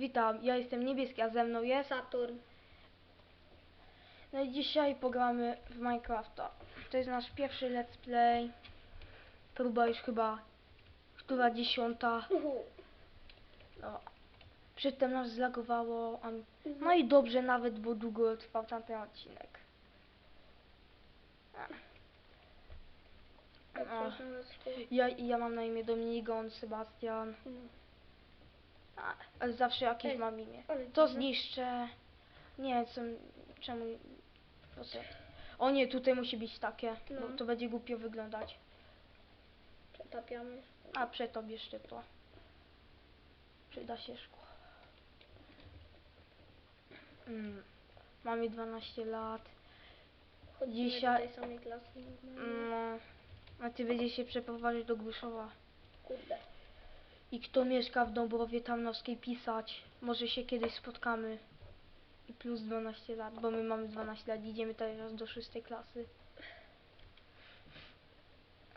Witam, ja jestem niebieski, a ze mną jest. Saturn. No i dzisiaj pogramy w Minecrafta. To jest nasz pierwszy let's play. Próba już chyba która dziesiąta. No. Przedtem nas zlagowało. a- No i dobrze nawet, bo długo trwał tamten odcinek. No. Ja, ja mam na imię Dominik, on Sebastian. Ale zawsze jakieś Ej, mam imię. ale To dziwne. zniszczę. Nie, co, czemu... Po co? O nie, tutaj musi być takie, No. bo to będzie głupio wyglądać. Przetapiamy. A przetop jeszcze to. Przyda się szkło. Mm. Mamy 12 lat. Chodzimy Dzisiaj- do tej samej klasy. normalnie. Mm. A ty będziesz się przeprowadzić do Gruszowa. Kurde. I kto mieszka w Dąbrowie Tarnowskiej pisać. Może się kiedyś spotkamy. I plus 12 lat, bo my mamy 12 lat. Idziemy teraz do 6 klasy.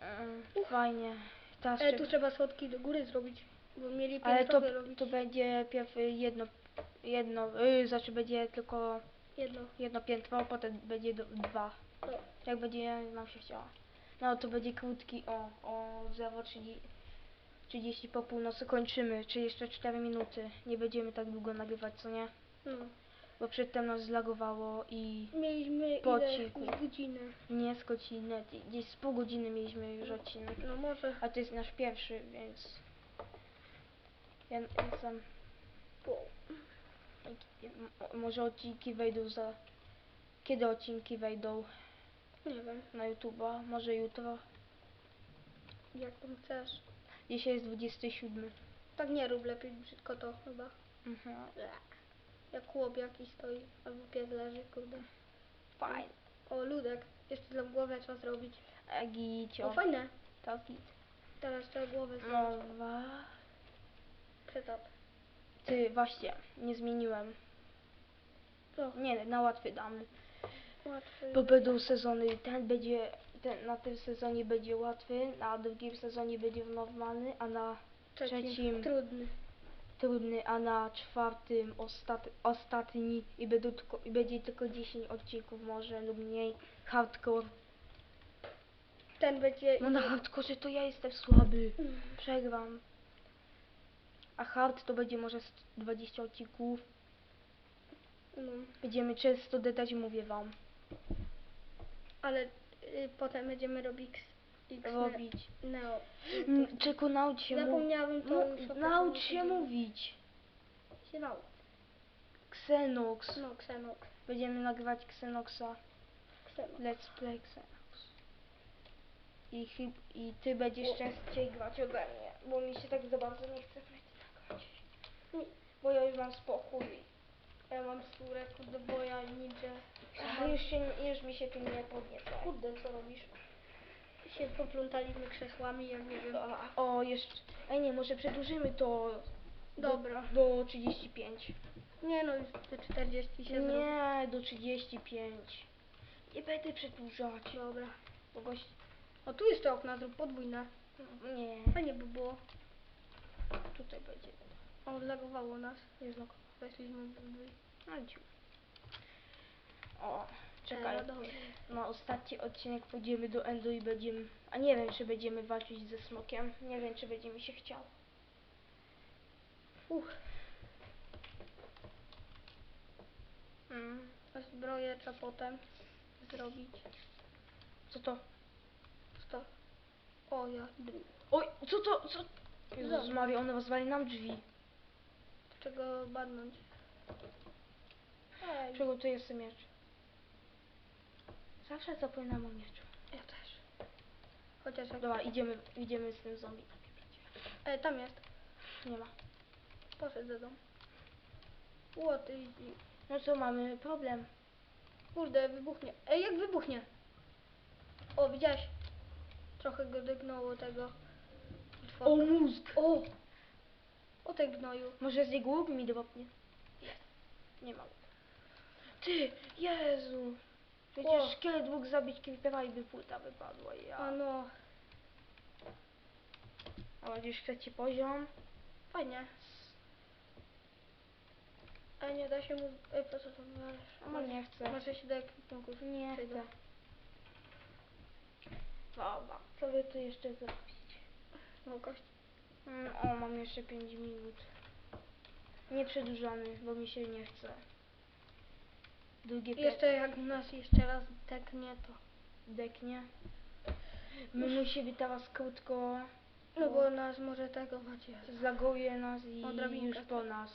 Mm, Fajnie. Teraz Ale trzeba- tu trzeba schodki do góry zrobić, bo mieli Ale to, robić. to będzie pierw jedno, jedno, yy, znaczy będzie tylko Jedno. jedno piętro, a potem będzie do, dwa. No. Jak będzie nam się chciała. No to będzie krótki, o, o 0,30 30 po północy kończymy, czy jeszcze 4 minuty. Nie będziemy tak długo nagrywać, co nie? No. Bo przedtem nas zlagowało i Mieliśmy Po odcinku. Godzinę. nie z godziny, gdzieś z pół godziny mieliśmy już odcinek. No może. A to jest nasz pierwszy, więc ja jestem Po. M- Może odcinki wejdą za... Kiedy odcinki wejdą Nie wiem. na YouTube'a? Może jutro? Jak tam chcesz. Dzisiaj jest 27. Tak nie rób lepiej brzydko to chyba. Mhm. Jak chłop jakiś stoi, albo pies leży, kurde. Fajne. O, ludek. Jeszcze dla głowę trzeba zrobić. Egicio. O, fajne. Taki. Teraz trzeba głowę zrobić. Nowa. Przetap. Ty, właśnie, nie zmieniłem. Co? Nie, na łatwy damy. Łatwy. Bo będą sezony, ten będzie, ten, na tym sezonie będzie łatwy, na drugim sezonie będzie normalny, a na trzecim Trudny. trudny, a na czwartym ostat, ostatni i, będą tylko, i będzie tylko 10 odcinków może lub mniej. Hardcore. Ten będzie... No na hardcore to ja jestem słaby. Mm. Przegram. A hard to będzie może z 20 odcinków. No. Będziemy często dodać, mówię wam. Ale y, potem będziemy robić X, Robić. Neo. Mm, Tylko naucz się mówić. Zapomniałem to już o Naucz się mówić. Się naucz. Xenox. No, Xenox. Będziemy nagrywać Xenoxa. Xenox. Let's play Xenox. I, chyb- I ty będziesz częściej grać ode mnie, bo mi się tak za bardzo nie chce grać. Nie. Bo ja już mam spokój. Ja mam skórę, kurde, boja i ninja. A już, się, już mi się tu nie podnieca. Kurde, co robisz? Się poplątaliśmy krzesłami, jak nie wiem. O, jeszcze. Ej, nie, może przedłużymy to. Dobra. Do, do 35. Nie no, już te 40 się zrobi. Nie, do 35. Nie będę przedłużać. Dobra. Bo gość. O, tu jeszcze okna, zrób podwójne. Nie, Fajnie by było. tutaj będzie. O, zlagowało nas. Jest no. Weszliśmy w. No dziu. O, czekaj. E, dobra. Na ostatni odcinek pójdziemy do Endo i będziemy. A nie wiem, czy będziemy walczyć ze smokiem. Nie wiem, czy będzie mi się chciało. Uch, Mm. zbroję trzeba potem zrobić. Co to? Co to? O, ja. Oj, co to? Co? Jezus. Maria, one rozwali nam drzwi. Czego badnąć? Ej, Czego tu jest miecz? Zawsze zapominam o mieczu. ja też. Chociaż jak... Dobra, idziemy, idziemy z tym zombie. Ej, tam jest. Nie ma. Poszedł do domu. Ło, ty... i- No co, mamy problem. Kurde, wybuchnie. Ej, jak wybuchnie? O, widziałeś? Trochę go dygnało tego. O, mózg! O! O tej gnoju. Może z jego łuk mi dropnie? Nie ma. Ty, Jezu! Przecież O. szkielet mógł zabić creepera i by płyta wypadła. Ja. A no, A będziesz trzeci poziom. fajnie. nie da się mu... Ej, po co to mówisz? No nie chcę. Może się do ekwipunków Nie chcę. Dobra, co by tu jeszcze zrobić? No kość. Mm, O, mam jeszcze 5 minut. Nie przedłużamy, bo mi się nie chce. Drugie Jeszcze jak nas jeszcze raz deknie to... deknie. My musimy teraz krótko No bo nas może tego macie. zlaguje nas i już po nas.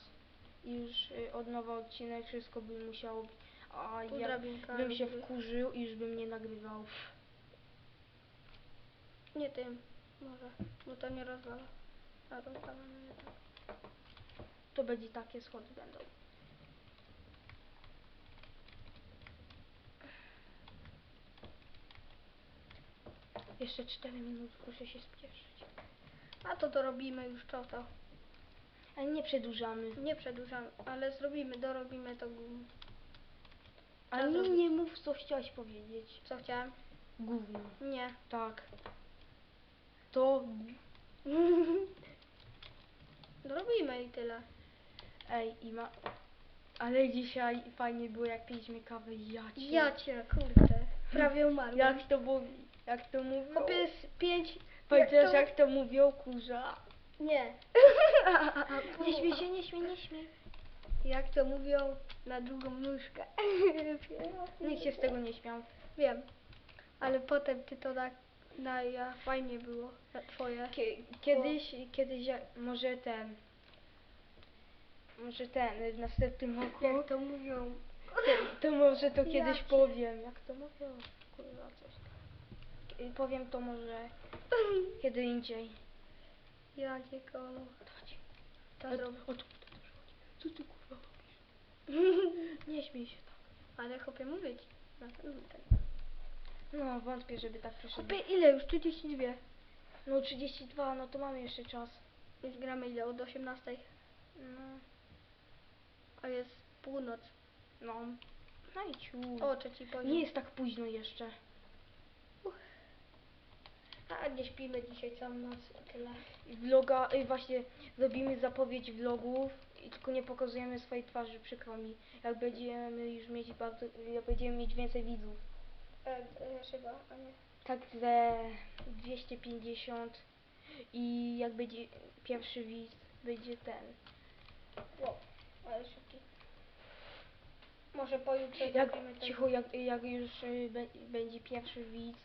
I już y, od nowa odcinek wszystko by musiało być. A ja bym się wkurzył i już bym nie nagrywał. Nie tym. Może. Bo to nie rozwala. A rozwala nie tak. To będzie takie schody będą. Jeszcze 4 minuty, proszę się spieszyć. A to to robimy już to to. Ale nie przedłużamy. Nie przedłużamy, ale zrobimy, dorobimy to gówno. Ale Co mi zrobić? nie mów, co chciałaś powiedzieć. Co chciałem? Gówno. Nie. Tak. To... Dorobimy i tyle. Ej, Ima... Ale dzisiaj fajnie było, jak piliśmy kawę. Ja cię... Ja cię, kurde. Prawie umarłem. Jak to mówi? Jak to mówią? Kopię z pięć... To- jak to mówią, kurza. Nie. Nie śmiej się, nie śmiej, nie śmiej. Jak to mówią na drugą nóżkę. Nikt się z tego nie śmiał. Wiem. Ale potem ty to na, na ja fajnie było. Na twoje. Kie- Kiedyś, kiedyś, może ten, może ten, w następnym roku, Jak to mówią. to może to Ja kiedyś cię- powiem, jak to mówią, kurwa, coś tam. Powiem to może kiedy indziej. Ja nie koło. Chodź. To O, zrobię. o, tu, tu, tu, co ty kurwa robisz? Nie śmiej się tak. Ale chłopie. Na pewno tak. No, wątpię, żeby tak przyszedł. Chłopie ile już? 32. No 32, no to mamy jeszcze czas. Już gramy ile? Od 18. No, A jest północ. no. No i ciu. O, trzeci poziom. Nie jest tak późno jeszcze. A nie śpimy dzisiaj całą noc i tyle. Vloga, y, właśnie zrobimy zapowiedź vlogów i tylko nie pokazujemy swojej twarzy, przykro mi. Jak będziemy już mieć bardzo, jak będziemy mieć więcej widzów. E, e, chyba, a nie. Tak ze 250 i jak będzie pierwszy widz, będzie ten. Wow, ale szybki. Może pojutrze Jak, zrobimy cicho, jak, jak już y, be, będzie pierwszy widz,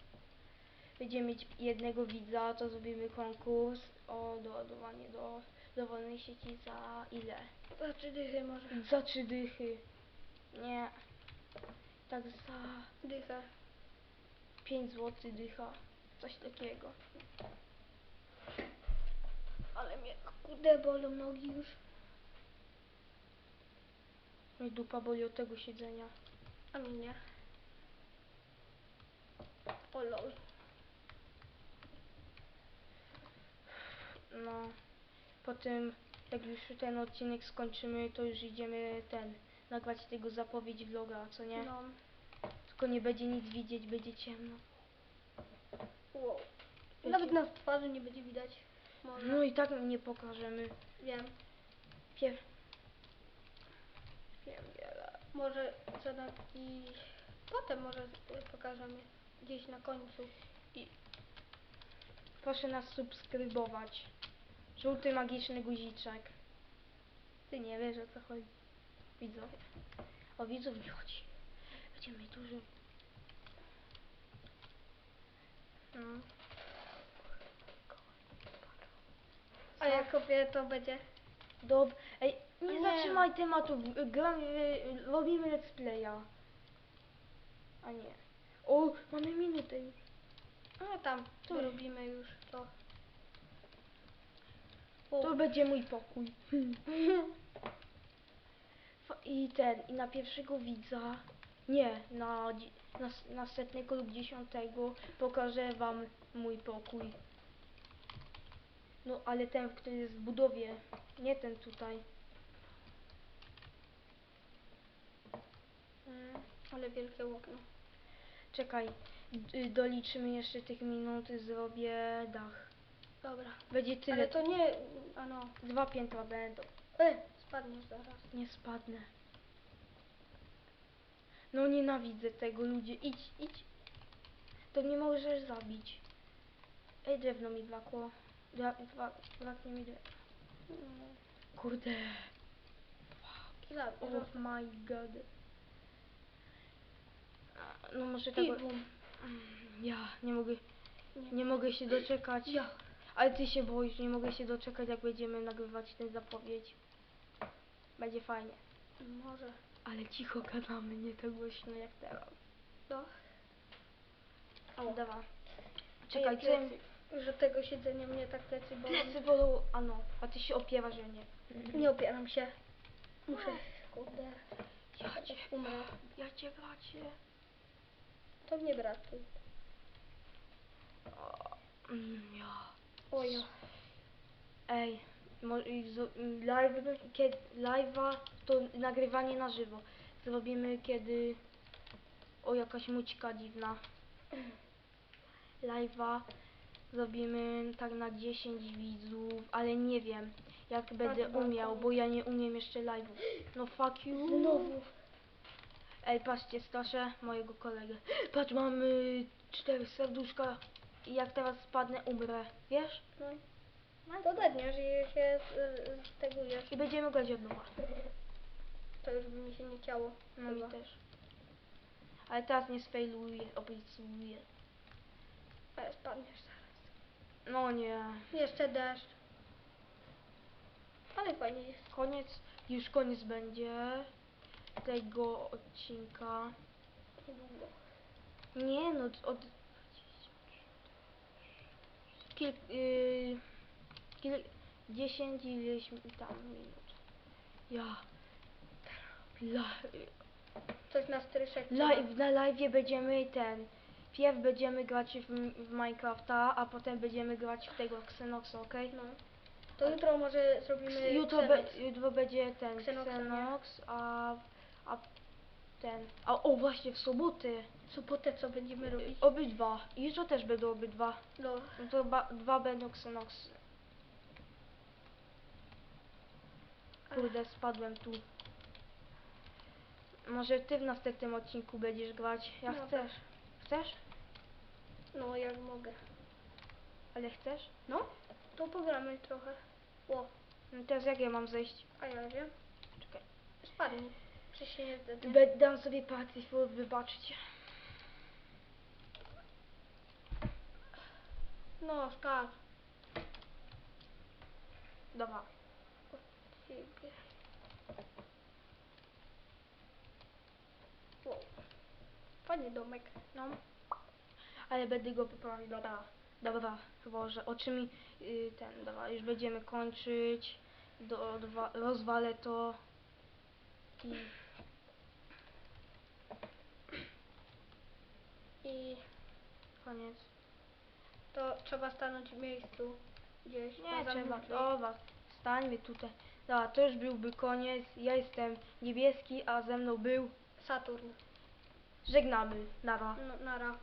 będziemy mieć jednego widza, to zrobimy konkurs o doładowanie do dowolnej sieci za ile? Za trzy dychy może. Za trzy dychy. Nie. Tak za Dycha. 5 zł dycha. Coś takiego. Ale mnie kurde bolą nogi już. Mnie dupa boli od tego siedzenia. A mnie nie. O lol. No. Potem jak już ten odcinek skończymy, to już idziemy ten nagrać tego zapowiedź vloga, co nie? No. Tylko nie będzie nic widzieć, będzie ciemno. Wow. Nawet na twarzy nie będzie widać. Może. No i tak nie pokażemy. Wiem. Pier... Wiem wiele. Może za jakiś... Potem może pokażemy. Gdzieś na końcu. Proszę nas subskrybować. Żółty magiczny guziczek. Ty nie wiesz o co chodzi. Widzowie. O widzów nie chodzi. Będziemy dużo. No. A jak kopię to będzie. Dob. Ej, nie, Nie. zatrzymaj tematu. Gramy, y, robimy let's playa. A nie. O, mamy minutę już. A tam, To- to robimy już to. To będzie mój pokój. I ten, i na pierwszego widza, nie, na, na, setnego lub dziesiątego pokażę wam mój pokój. No, ale ten, który jest w budowie, nie ten tutaj. Mm, ale wielkie okno. Czekaj, doliczymy jeszcze tych minut, zrobię dach. Dobra. Będzie tyle, Ale to nie... A no. dwa piętra będą. E, spadniesz zaraz. Nie spadnę. No nienawidzę tego, ludzie. Idź, idź. To mnie możesz zabić. Ej, drewno mi brakło. Dra dwa- braknie mi drewna. Kurde. Ile? Oh my god. No może tego... Mm, Ja nie mogę, Nie. nie mogę się doczekać. Ja. Ale ty się boisz, nie mogę się doczekać jak będziemy nagrywać tę zapowiedź. Będzie fajnie. Może. Ale cicho gadamy, nie tak głośno jak teraz. No. Ała. Dawa. Czekaj, plecy. Że tego siedzenia mnie tak plecy bolą. Plecy bolą, a no, a ty się opiewasz, że nie. Nie opieram się. Muszę, kurde. Ja cię, Umrę. ja cię gacie. To nie bratuj. O, mm, ja. Ojo. Ej, live, kiedy, live'a to nagrywanie na żywo. Zrobimy kiedy... O, jakaś mućka dziwna. Live'a zrobimy tak na 10 widzów, ale nie wiem jak będę bardzo. umiał, bo ja nie umiem jeszcze live'ów. No fuck you. Znowu. Ej, patrzcie, straszę mojego kolegę. Patrz, mamy cztery serduszka i jak teraz spadnę, umrę. Wiesz? No. To dedniesz i się z- stegujesz. I będziemy grać od nowa. To już by mi się nie chciało. No mi Chyba. też. Ale teraz nie sfailuję, obiecuję. Ale spadniesz zaraz. No nie. Jeszcze deszcz. Ale fajnie jest. Koniec, już koniec będzie tego odcinka. Niedługo. Nie no, od... Kilk... Yy, kil, 10 ileś tam minut. Ja... La, Coś na stryszek. live, na live będziemy ten... Pierw będziemy grać w, w Minecrafta, a potem będziemy grać w tego Xenoxa, okej? No. To jutro może zrobimy Jutro, be, Xenox. jutro będzie ten Xenoxa, nie? Xenox, a, a ten... A o właśnie, w sobotę. Sobotę co będziemy robić? Obydwa. I jutro też będą obydwa. No. No to ba, dwa będą Xenoxy. Kurde, spadłem tu. Może ty w następnym odcinku będziesz grać. Ja No chcesz. Chcesz? No jak mogę. Ale chcesz? No? To pogramy trochę. O, No teraz jak ja mam zejść? a ja wiem. Czekaj. Spadnij. Przecież się nie zdecyduje. Be, dam sobie party wybaczcie. No, skacz. Dobra. Fajny domek. No. Ale będę go poprawił. Dobra. Dobra. Boże, oczymi y, ten, dobra, już będziemy kończyć. Do, dwa, rozwalę to. I I koniec. To trzeba stanąć w miejscu. Gdzieś Nie poza trzeba. drzwi. Dobra. Stańmy tutaj. Dobra, to już byłby koniec. Ja jestem niebieski, a ze mną był. Saturn. Żegnamy. Nara. No, nara.